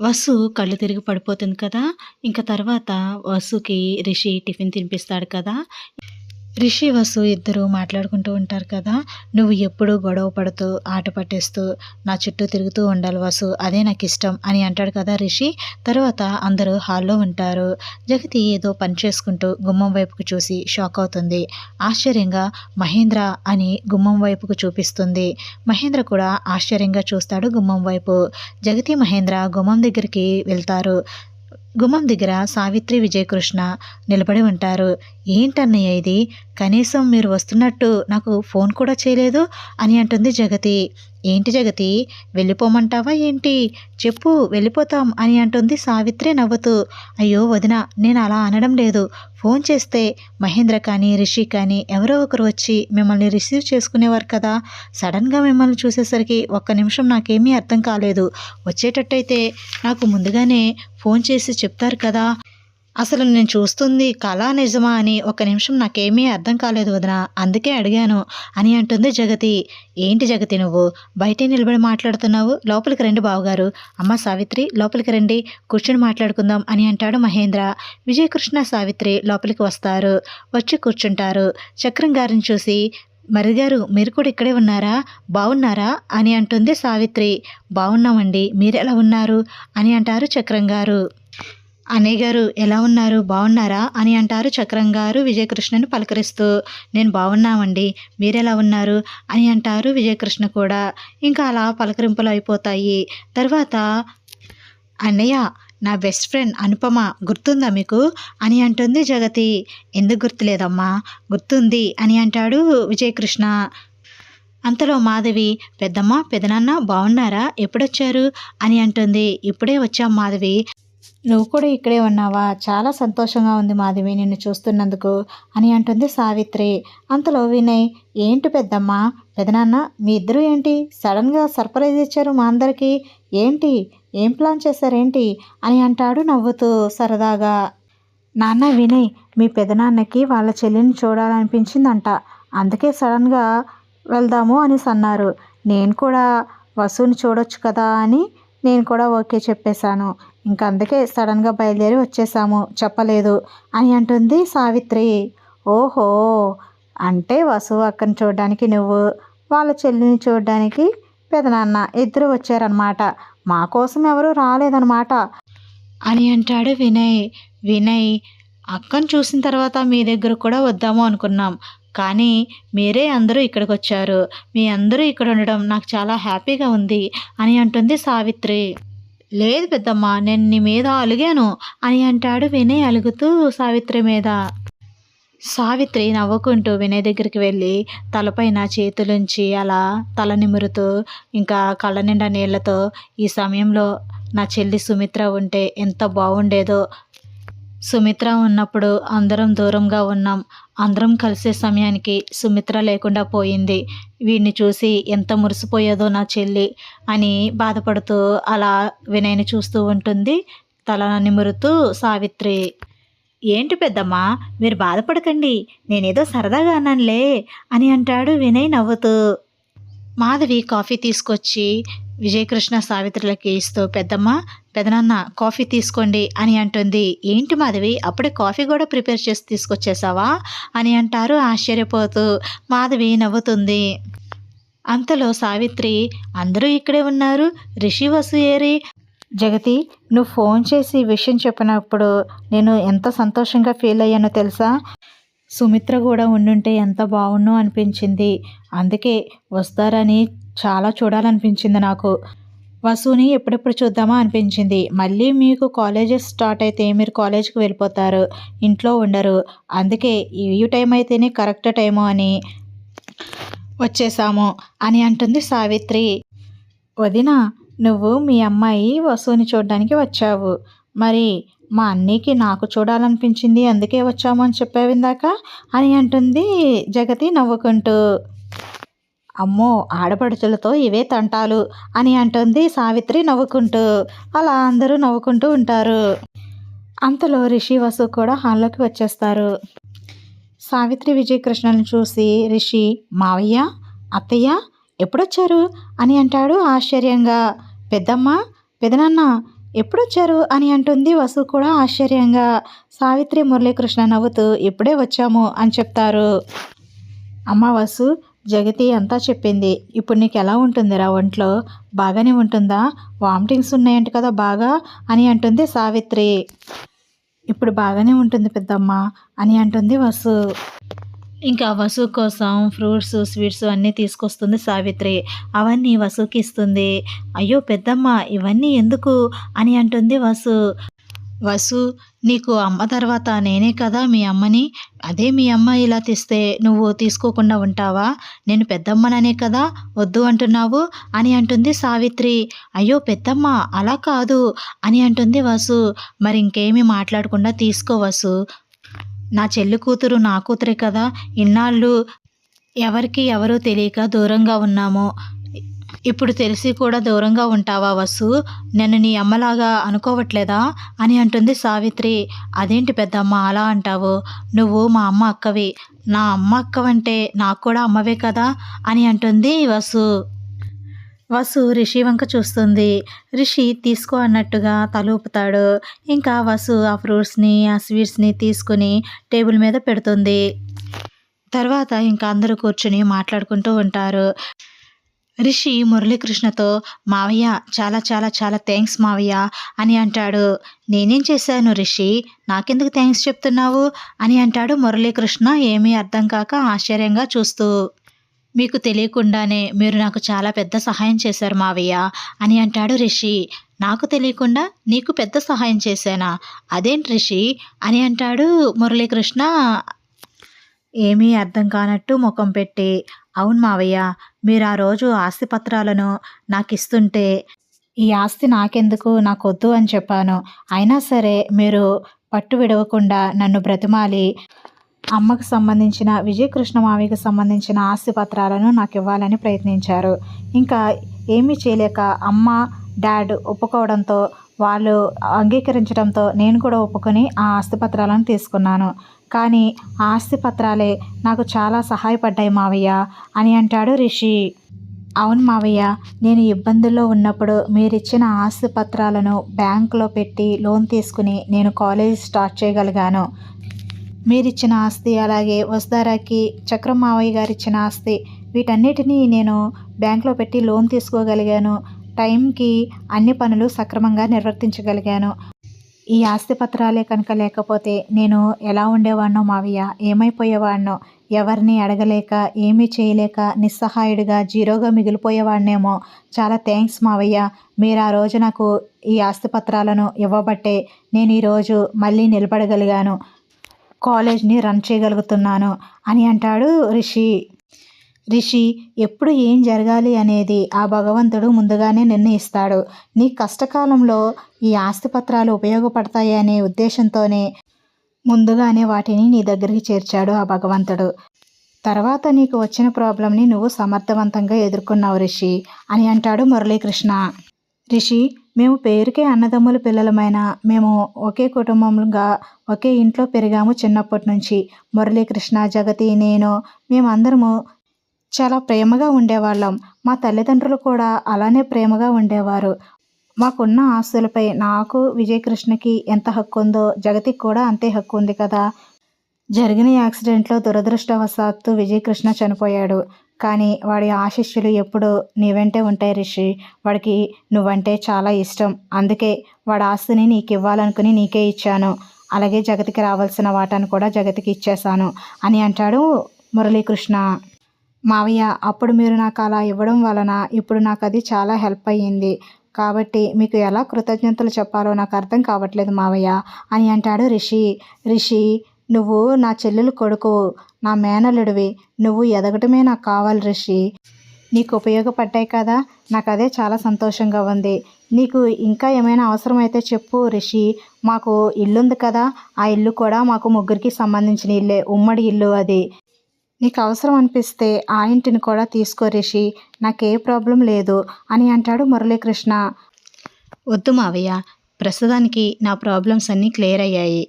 వసు కళ్ళు తిరిగి పడిపోతుంది కదా ఇంకా తర్వాత వసుకి రిషి టిఫిన్ తినిపిస్తాడు కదా. రిషి వసు ఇద్దరు మాట్లాడుకుంటూ ఉంటారు కదా. నువ్వు ఎప్పుడు గొడవ పడుతూ ఆట పట్టేస్తూ నా చుట్టూ తిరుగుతూ ఉండాలి వసు అదే నాకు ఇష్టం అని అంటాడు కదా రిషి. తర్వాత అందరూ హాల్లో ఉంటారు. జగతి ఏదో పని చేసుకుంటూ గుమ్మం వైపుకు చూసి షాక్ అవుతుంది. ఆశ్చర్యంగా మహేంద్ర అని గుమ్మం వైపుకు చూపిస్తుంది. మహేంద్ర కూడా ఆశ్చర్యంగా చూస్తాడు గుమ్మం వైపు. జగతి మహేంద్ర గుమ్మం దగ్గరికి వెళ్తారు. గుమ్మం దగ్గర సావిత్రి విజయకృష్ణ నిలబడి ఉంటారు. ఏంటన్నయ్య ఇది? కనీసం మీరు వస్తున్నట్టు నాకు ఫోన్ కూడా చేయలేదు? అని అంటుంది జగతి. ఏంటి జగతి వెళ్ళిపోమంటావా ఏంటి? చెప్పు వెళ్ళిపోతాం అని అంటుంది సావిత్రి నవ్వుతూ. అయ్యో వదిన నేను అలా అనడం లేదు. ఫోన్ చేస్తే మహేంద్ర కానీ రిషి కానీ ఎవరో ఒకరు వచ్చి మిమ్మల్ని రిసీవ్ చేసుకునేవారు కదా. సడన్గా మిమ్మల్ని చూసేసరికి ఒక్క నిమిషం నాకేమీ అర్థం కాలేదు. వచ్చేటట్టయితే నాకు ముందుగానే ఫోన్ చేసి చెప్తారు కదా. అసలు నేను చూస్తుంది కళా నిజమా అని ఒక నిమిషం నాకేమీ అర్థం కాలేదు వదిన. అందుకే అడిగాను. అని అంటుంది జగతి. ఏంటి జగతి నువ్వు? బయటే నిలబడి మాట్లాడుతున్నావు. లోపలికి రండి బావగారు. అమ్మ సావిత్రి లోపలికి రండి. కూర్చొని మాట్లాడుకుందాం అని అంటాడు మహేంద్ర. విజయకృష్ణ సావిత్రి లోపలికి వస్తారు. వచ్చి కూర్చుంటారు. చక్రం గారిని చూసి మరిగారు మీరు కూడా ఇక్కడే ఉన్నారా? బాగున్నారా అని అంటుంది సావిత్రి. బాగున్నామండి మీరెలా ఉన్నారు? అని అంటారు చక్రం గారు. అన్నయ్య గారు ఎలా ఉన్నారు? బాగున్నారా అని అంటారు చక్రం గారు విజయకృష్ణను పలకరిస్తూ. నేను బాగున్నామండి మీరెలా ఉన్నారు? అని అంటారు విజయకృష్ణ కూడా. ఇంకా అలా పలకరింపులు అయిపోతాయి. తర్వాత అన్నయ్య నా బెస్ట్ ఫ్రెండ్ అనుపమ గుర్తుందా మీకు? అని అంటుంది జగతి. ఎందుకు గుర్తులేదమ్మా? గుర్తుంది అని అంటాడు విజయకృష్ణ. అంతలో మాధవి పెద్దమ్మ పెదనాన్న బాగున్నారా ఎప్పుడొచ్చారు? అని అంటుంది. ఇప్పుడే వచ్చాం మాధవి. నువ్వు కూడా ఇక్కడే ఉన్నావా? చాలా సంతోషంగా ఉంది మాధవి నిన్ను చూస్తున్నందుకు అని అంటుంది సావిత్రి. అంతలో వినయ్ ఏంటి పెద్దమ్మ? పెదనాన్న మీ ఇద్దరు ఏంటి? సడన్గా సర్ప్రైజ్ ఇచ్చారు మా అందరికీ. ఏంటి? ఏం ప్లాన్ చేశారేంటి? అని అంటాడు నవ్వుతూ సరదాగా. నాన్న వినయ్ మీ పెదనాన్నకి వాళ్ళ చెల్లిని చూడాలనిపించిందంట. అందుకే సడన్గా వెళ్దాము అనేసి అన్నారు నేను కూడా వసుని చూడొచ్చు కదా అని నేను కూడా ఓకే చెప్పేశాను. ఇంకా అందుకే సడన్గా బయలుదేరి వచ్చేసాము. చెప్పలేదు. అని అంటుంది సావిత్రి. ఓహో! అంటే వసు అక్కని చూడడానికి నువ్వు వాళ్ళ చెల్లిని చూడడానికి పెదనాన్న ఇద్దరు వచ్చారనమాట మా కోసం ఎవరూ రాలేదనమాట అని అంటాడు వినయ్. వినయ్ అక్కను చూసిన తర్వాత మీ దగ్గర కూడా వద్దాము అనుకున్నాం. కానీ మీరే అందరూ ఇక్కడికి వచ్చారు మీ అందరూ ఇక్కడ ఉండడం నాకు చాలా హ్యాపీగా ఉంది అని అంటుంది సావిత్రి. లేదు పెద్దమ్మ నేను నీ మీద అలిగాను అని అంటాడు వినయ్ అలుగుతూ సావిత్రి మీద. సావిత్రి నవ్వుకుంటూ వినయ్ దగ్గరికి వెళ్ళి తలపైన చేతులుంచి అలా తల నిమురుతూ ఇంకా కళ్ళ నిండా నీళ్ళతో ఈ సమయంలో నా చెల్లి సుమిత్ర ఉంటే ఎంత బాగుండేదో సుమిత్ర ఉన్నప్పుడు అందరం దూరంగా ఉన్నాం. అందరం కలిసే సమయానికి సుమిత్ర లేకుండా పోయింది. వీడిని చూసి ఎంత మురిసిపోయేదో నా చెల్లి అని బాధపడుతూ అలా వినయ్ని చూస్తూ ఉంటుంది. తల నిమురుతూ సావిత్రి ఏంటి పెద్దమ్మా? మీరు బాధపడకండి. నేనేదో సరదాగా అన్నానులే అని అంటాడు వినయ్ నవ్వుతూ. మాధవి కాఫీ తీసుకొచ్చి విజయకృష్ణ సావిత్రులకి ఇస్తూ పెద్దమ్మ పెదనాన్న కాఫీ తీసుకోండి అని అంటుంది. ఏంటి మాధవి అప్పుడే కాఫీ కూడా ప్రిపేర్ చేసి తీసుకొచ్చేసావా? అని అంటారు ఆశ్చర్యపోతూ. మాధవి నవ్వుతుంది. అంతలో సావిత్రి అందరూ ఇక్కడే ఉన్నారు రిషి వసు ఏరి? జగతి నువ్వు ఫోన్ చేసి విషయం చెప్పినప్పుడు నేను ఎంత సంతోషంగా ఫీల్ అయ్యానో తెలుసా? సుమిత్ర కూడా ఉండుంటే ఎంత బాగున్నో అనిపించింది. అందుకే వస్తారని చాలా చూడాలనిపించింది నాకు. వసుని ఎప్పుడెప్పుడు చూద్దామా అనిపించింది. మళ్ళీ మీకు కాలేజెస్ స్టార్ట్ అయితే మీరు కాలేజ్కి వెళ్ళిపోతారు. ఇంట్లో ఉండరు. అందుకే ఈ టైం అయితేనే కరెక్ట్ టైము అని వచ్చేసాము అని అంటుంది సావిత్రి. వదిన నువ్వు మీ అమ్మాయి వసుని చూడడానికి వచ్చావు. మరి మా అన్నీకి నాకు చూడాలనిపించింది అందుకే వచ్చాము అని చెప్పావు ఇందాక అని అంటుంది జగతి నవ్వుకుంటూ. అమ్మో ఆడపడుచులతో ఇవే తంటాలు అని అంటుంది సావిత్రి నవ్వుకుంటూ. అలా అందరూ నవ్వుకుంటూ ఉంటారు. అంతలో రిషి వసు కూడా హాల్లోకి వచ్చేస్తారు. సావిత్రి విజయకృష్ణను చూసి రిషి మావయ్య అత్తయ్య ఎప్పుడొచ్చారు? అని అంటాడు ఆశ్చర్యంగా. పెద్దమ్మ పెదనాన్న ఎప్పుడొచ్చారు? అని అంటుంది వసు కూడా ఆశ్చర్యంగా. సావిత్రి మురళీకృష్ణ నవ్వుతూ ఇప్పుడే వచ్చాము అని చెప్తారు. అమ్మ వసు జగతి అంతా చెప్పింది ఇప్పుడు నీకు ఎలా ఉంటుందిరా ఒంట్లో? బాగానే ఉంటుందా? వామిటింగ్స్ ఉన్నాయంట కదా బాగా? అని అంటుంది సావిత్రి. ఇప్పుడు బాగానే ఉంటుంది పెద్దమ్మ అని అంటుంది వసు. ఇంకా వసు కోసం ఫ్రూట్స్ స్వీట్స్ అన్నీ తీసుకొస్తుంది సావిత్రి. అవన్నీ వసుకి ఇస్తుంది. అయ్యో పెద్దమ్మ ఇవన్నీ ఎందుకు? అని అంటుంది వసు. వసు నీకు అమ్మ తర్వాత నేనే కదా మీ అమ్మని? అదే మీ అమ్మ ఇలా తెస్తే నువ్వు తీసుకోకుండా ఉంటావా? నేను పెద్దమ్మననే కదా వద్దు అంటున్నావు అని అంటుంది సావిత్రి. అయ్యో పెద్దమ్మ అలా కాదు అని అంటుంది వసు. మరి ఇంకేమీ మాట్లాడకుండా తీసుకో వసు. నా చెల్లి కూతురు నా కూతురే కదా. ఇన్నాళ్ళు ఎవరికి ఎవరు తెలియక దూరంగా ఉన్నాము. ఇప్పుడు తెలిసి కూడా దూరంగా ఉంటావా వసు? నన్ను నీ అమ్మలాగా అనుకోవట్లేదా? అని అంటుంది సావిత్రి. అదేంటి పెద్దమ్మ అలా అంటావు? నువ్వు మా అమ్మ అక్కవి. నా అమ్మ అక్కవంటే నాకు కూడా అమ్మవే కదా? అని అంటుంది వసు. వసు రిషి వంక చూస్తుంది. రిషి తీసుకో అన్నట్టుగా తలూపుతాడు. ఇంకా వసు ఆ ఫ్రూట్స్ని ఆ స్వీట్స్ని తీసుకుని టేబుల్ మీద పెడుతుంది. తర్వాత ఇంకా అందరూ కూర్చుని మాట్లాడుకుంటూ ఉంటారు. రిషి మురళీకృష్ణతో మావయ్య చాలా చాలా చాలా థ్యాంక్స్ మావయ్య అని అంటాడు. నేనేం చేశాను రిషి? నాకెందుకు థ్యాంక్స్ చెప్తున్నావు? అని అంటాడు మురళీకృష్ణ ఏమీ అర్థం కాక ఆశ్చర్యంగా చూస్తూ. మీకు తెలియకుండానే మీరు నాకు చాలా పెద్ద సహాయం చేశారు మావయ్య అని అంటాడు రిషి. నాకు తెలియకుండా నీకు పెద్ద సహాయం చేశానా? అదేంటి రిషి? అని అంటాడు మురళీకృష్ణ. ఏమీ అర్థం కానట్టు ముఖం పెట్టి. అవును మావయ్య మీరు ఆ రోజు ఆస్తి పత్రాలను నాకు ఇస్తుంటే ఈ ఆస్తి నాకెందుకు? నాకు వద్దు అని చెప్పాను. అయినా సరే మీరు పట్టు విడవకుండా నన్ను బ్రతిమాలి అమ్మకు సంబంధించిన విజయకృష్ణ మావికి సంబంధించిన ఆస్తి పత్రాలను నాకు ఇవ్వాలని ప్రయత్నించారు. ఇంకా ఏమీ చేయలేక అమ్మ డాడ్ ఒప్పుకోవడంతో వాళ్ళు అంగీకరించడంతో నేను కూడా ఒప్పుకొని ఆ ఆస్తి పత్రాలను తీసుకున్నాను. కానీ ఆ ఆస్తి పత్రాలే నాకు చాలా సహాయపడ్డాయి మావయ్య అని అంటాడు రిషి. అవును మావయ్య నేను ఇబ్బందుల్లో ఉన్నప్పుడు మీరిచ్చిన ఆస్తి పత్రాలను బ్యాంకులో పెట్టి లోన్ తీసుకుని నేను కాలేజ్ స్టార్ట్ చేయగలిగాను. మీరిచ్చిన ఆస్తి అలాగే వసుధారాకి చక్రం మావయ్య గారు ఇచ్చిన ఆస్తి వీటన్నిటినీ నేను బ్యాంకులో పెట్టి లోన్ తీసుకోగలిగాను. టైంకి అన్ని పనులు సక్రమంగా నిర్వర్తించగలిగాను. ఈ ఆస్తి పత్రాలే కనుక లేకపోతే నేను ఎలా ఉండేవాడినో మావయ్య? ఏమైపోయేవాడినో ఎవరిని అడగలేక ఏమీ చేయలేక నిస్సహాయుడిగా జీరోగా మిగిలిపోయేవాడినేమో చాలా థ్యాంక్స్ మావయ్య. మీరు ఆ రోజు నాకు ఈ ఆస్తి పత్రాలను ఇవ్వబట్టే నేను ఈరోజు మళ్ళీ నిలబడగలిగాను. కాలేజ్ని రన్ చేయగలుగుతున్నాను అని అంటాడు రిషి. రిషి ఎప్పుడు ఏం జరగాలి అనేది ఆ భగవంతుడు ముందుగానే నిర్ణయిస్తాడు. నీ కష్టకాలంలో ఈ ఆస్తిపత్రాలు ఉపయోగపడతాయి అనే ఉద్దేశంతోనే ముందుగానే వాటిని నీ దగ్గరికి చేర్చాడు ఆ భగవంతుడు. తర్వాత నీకు వచ్చిన ప్రాబ్లంని నువ్వు సమర్థవంతంగా ఎదుర్కొన్నావు రిషి అని అంటాడు మురళీకృష్ణ. రిషి మేము పేరుకే అన్నదమ్ముల పిల్లలమైన మేము ఒకే కుటుంబంగా ఒకే ఇంట్లో పెరిగాము చిన్నప్పటి నుంచి. మురళీకృష్ణ జగతి నేను మేమందరము చాలా ప్రేమగా ఉండేవాళ్ళం. మా తల్లిదండ్రులు కూడా అలానే ప్రేమగా ఉండేవారు. మాకున్న ఆస్తులపై నాకు విజయకృష్ణకి ఎంత హక్కు ఉందో జగతికి కూడా అంతే హక్కు ఉంది కదా. జరిగిన యాక్సిడెంట్లో దురదృష్టవశాత్తు విజయకృష్ణ చనిపోయాడు. కానీ వాడి ఆశిష్యులు ఎప్పుడు నీ వెంటే ఉంటాయి రిషి. వాడికి నువ్వంటే చాలా ఇష్టం. అందుకే వాడి ఆస్తిని నీకు ఇవ్వాలనుకుని నీకే ఇచ్చాను. అలాగే జగతికి రావాల్సిన వాటాను కూడా జగతికి ఇచ్చేశాను అని అంటాడు మురళీకృష్ణ. మావయ్య అప్పుడు మీరు నాకు అలా ఇవ్వడం వలన ఇప్పుడు నాకు అది చాలా హెల్ప్ అయ్యింది. కాబట్టి మీకు ఎలా కృతజ్ఞతలు చెప్పాలో నాకు అర్థం కావట్లేదు మావయ్య అని అంటాడు రిషి. రిషి నువ్వు నా చెల్లెలు కొడుకు నా మేనల్లుడివి నువ్వు ఎదగటమే నాకు కావాలి రిషి. నీకు ఉపయోగపడ్డాయి కదా నాకు అదే చాలా సంతోషంగా ఉంది. నీకు ఇంకా ఏమైనా అవసరమైతే చెప్పు రిషి. మాకు ఇల్లుంది కదా ఆ ఇల్లు కూడా మాకు ముగ్గురికి సంబంధించిన ఇల్లే ఉమ్మడి ఇల్లు అది. నీకు అవసరం అనిపిస్తే ఆ ఇంటిని కూడా తీసుకో రిషి నాకే ప్రాబ్లం లేదు అని అంటాడు మురళీకృష్ణ. వద్దు మావయ్య ప్రస్తుతానికి నా ప్రాబ్లమ్స్ అన్నీ క్లియర్ అయ్యాయి.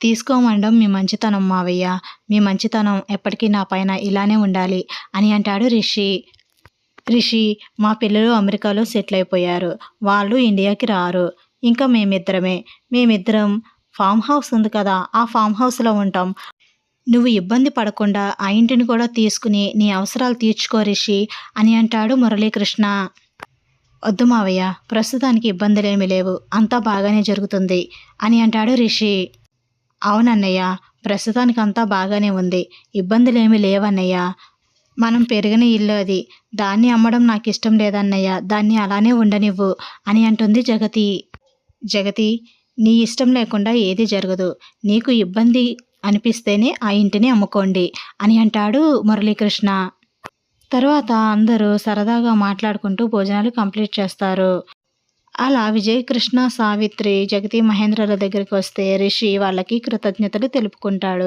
తీసుకోమండం మీ మంచితనం మావయ్య మీ మంచితనం ఎప్పటికీ నా పైన ఇలానే ఉండాలి అని అంటాడు రిషి. రిషి మా పిల్లలు అమెరికాలో సెటిల్ అయిపోయారు వాళ్ళు ఇండియాకి రారు. ఇంకా మేమిద్దరమే మేమిద్దరం ఫామ్ హౌస్ ఉంది కదా ఆ ఫామ్ హౌస్లో ఉంటాం. నువ్వు ఇబ్బంది పడకుండా ఆ ఇంటిని కూడా తీసుకుని నీ అవసరాలు తీర్చుకో రిషి అని అంటాడు మురళీకృష్ణ. వద్దు మావయ్య ప్రస్తుతానికి ఇబ్బందులేమీ లేవు అంతా బాగానే జరుగుతుంది అని అంటాడు రిషి. అవునన్నయ్య ప్రస్తుతానికి అంతా బాగానే ఉంది ఇబ్బందులేమీ లేవన్నయ్య. మనం పెరిగిన ఇల్లు అది దాన్ని అమ్మడం నాకు ఇష్టం లేదన్నయ్య దాన్ని అలానే ఉండనివ్వు అని అంటుంది జగతి. జగతి నీ ఇష్టం లేకుండా ఏది జరగదు నీకు ఇబ్బంది అనిపిస్తేనే ఆ ఇంటిని అమ్ముకోండి అని అంటాడు మురళీకృష్ణ. తర్వాత అందరూ సరదాగా మాట్లాడుకుంటూ భోజనాలు కంప్లీట్ చేస్తారు. అలా విజయకృష్ణ సావిత్రి జగతి మహేంద్రల దగ్గరికి వస్తే రిషి వాళ్ళకి కృతజ్ఞతలు తెలుపుకుంటాడు.